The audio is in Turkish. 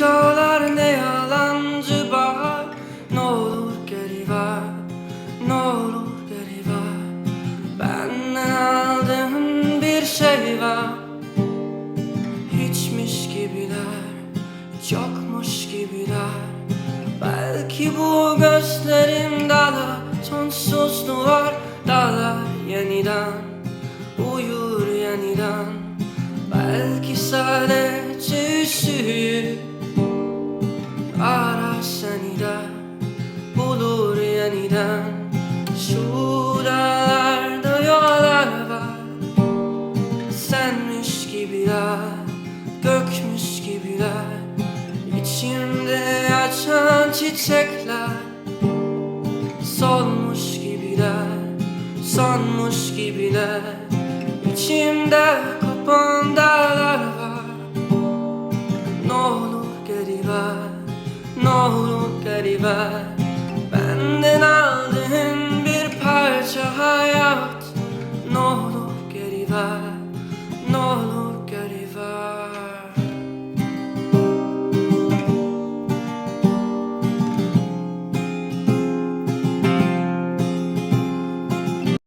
Başkalar ne yalancı bahar. Ne olur geri ver Ne olur geri ver. Benden aldığın bir şey var. Hiçmiş gibiler Hiç yokmuş gibiler. Belki bu gözlerim dalar Sonsuz duvar dalar yeniden. Uyur yeniden. Belki sadece üşüyüp yeniden Şu dağlarda yollar var. Senmiş gibiler Gökmüş gibiler İçimde açan çiçekler. Solmuş gibiler Sanmış gibiler İçimde kopan dağlar var. Ne olur geri ver Ne olur geri ver pas. Non, non.